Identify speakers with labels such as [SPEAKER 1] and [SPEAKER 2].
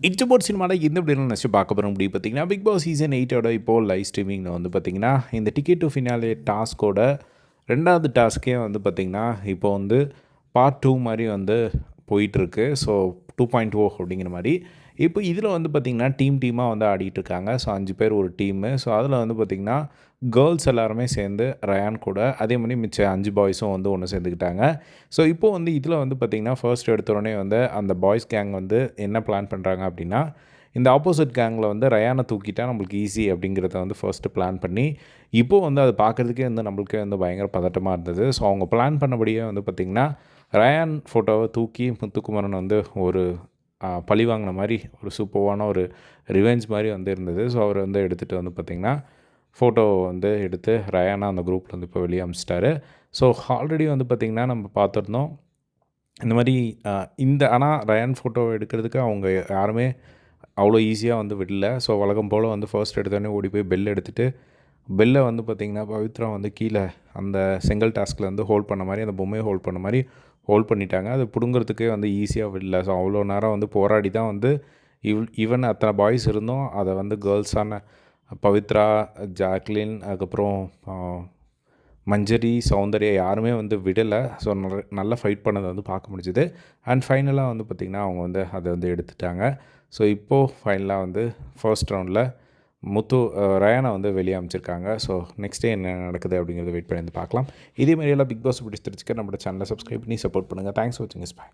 [SPEAKER 1] இன்டர்போர்ட் சினிமாவில் இந்த இப்படி நினச்சி பார்க்க போகிறோம் அப்படி பார்த்தீங்கன்னா பிக் பாஸ் சீசன் எயிட்டோட இப்போது லைவ் ஸ்ட்ரீமிங்கில் வந்து பார்த்தீங்கன்னா இந்த டிக்கெட் டு ஃபினாலே டாஸ்கோட ரெண்டாவது டாஸ்க்கே வந்து பார்த்திங்கன்னா இப்போ வந்து பார்ட் டூ மாதிரி வந்து போயிட்டுருக்கு ஸோ டூ பாயிண்ட் ஓ அப்படிங்கிற மாதிரி. இப்போ இதில் வந்து பார்த்திங்கன்னா டீம் டீமாக வந்து ஆடிட்டு இருக்காங்க. ஸோ அஞ்சு பேர் ஒரு டீமு ஸோ அதில் வந்து பார்த்திங்கன்னா கேர்ள்ஸ் எல்லாருமே சேர்ந்து ரயான் கூட அதே மாதிரி மிச்ச அஞ்சு பாய்ஸும் வந்து ஒன்று சேர்ந்துக்கிட்டாங்க. ஸோ இப்போது வந்து இதில் வந்து பார்த்திங்கன்னா ஃபர்ஸ்ட் எடுத்தோடனே வந்து அந்த பாய்ஸ் கேங் வந்து என்ன பிளான் பண்ணுறாங்க அப்படின்னா இந்த ஆப்போசிட் கேங்கில் வந்து ரயானை தூக்கிட்டா நம்மளுக்கு ஈஸி அப்படிங்கிறத வந்து ஃபர்ஸ்ட்டு பிளான் பண்ணி இப்போது வந்து அது பார்க்குறதுக்கே வந்து நம்மளுக்கே வந்து பயங்கர பதட்டமாக இருந்தது. ஸோ அவங்க பிளான் பண்ணபடியே வந்து பார்த்திங்கன்னா ரயான் ஃபோட்டோவை தூக்கி முத்துக்குமரன் வந்து ஒரு பழி வாங்கின மாதிரி ஒரு சூப்பர்வான ஒரு ரிவெஞ்ச் மாதிரி வந்து இருந்தது. ஸோ அவர் வந்து எடுத்துகிட்டு வந்து பார்த்திங்கன்னா ஃபோட்டோ வந்து எடுத்து ரயானா அந்த குரூப்பில் வந்து இப்போ வெளியே அமிச்சிட்டாரு. ஸோ ஆல்ரெடி வந்து பார்த்திங்கன்னா நம்ம பார்த்துருந்தோம் இந்த மாதிரி இந்த ஆனால் ரயான் ஃபோட்டோவை எடுக்கிறதுக்கு அவங்க யாருமே அவ்வளோ ஈஸியாக வந்து விடல. ஸோ வழக்கம் போல் வந்து ஃபர்ஸ்ட் எடுத்தோடனே ஓடி போய் பெல் எடுத்துகிட்டு பெல்லை வந்து பார்த்திங்கன்னா பவித்ரா வந்து கீழே அந்த செங்கல் டாஸ்கில் வந்து ஹோல்ட் பண்ண மாதிரி அந்த பொம்மையை ஹோல்ட் பண்ண மாதிரி ஹோல்ட் பண்ணிட்டாங்க. அது பிடுங்கிறதுக்கே வந்து ஈஸியாக விடல. ஸோ அவ்வளோ நேரம் வந்து போராடி தான் வந்து இவ் ஈவன் அத்தனை பாய்ஸ் இருந்தும் அதை வந்து கேர்ள்ஸான பவித்ரா ஜாக்லின் அதுக்கப்புறம் மஞ்சரி சௌந்தர்யா யாருமே வந்து விடலை. ஸோ நல்ல ஃபைட் பண்ணதை வந்து பார்க்க முடிஞ்சுது. அண்ட் ஃபைனலாக வந்து பார்த்திங்கன்னா அவங்க வந்து அதை வந்து எடுத்துட்டாங்க. ஸோ இப்போது ஃபைனலாக வந்து ஃபர்ஸ்ட் ரவுண்டில் முத்து ரயானா வந்து வெளியே அமைச்சிருக்காங்க. ஸோ நெக்ஸ்ட் டே என்ன நடக்குது அப்படிங்கிறத வெயிட் பண்ணி வந்து பார்க்கலாம். இதே மாதிரியெல்லாம் பிக் பாஸ் பிடிச்சி தெரிஞ்சுக்க நம்ம சேனலை சப்ஸ்கிரைப் பண்ணி சப்போர்ட் பண்ணுங்கள் தேங்க்ஸ் வாட்சிங் இஸ் பாய்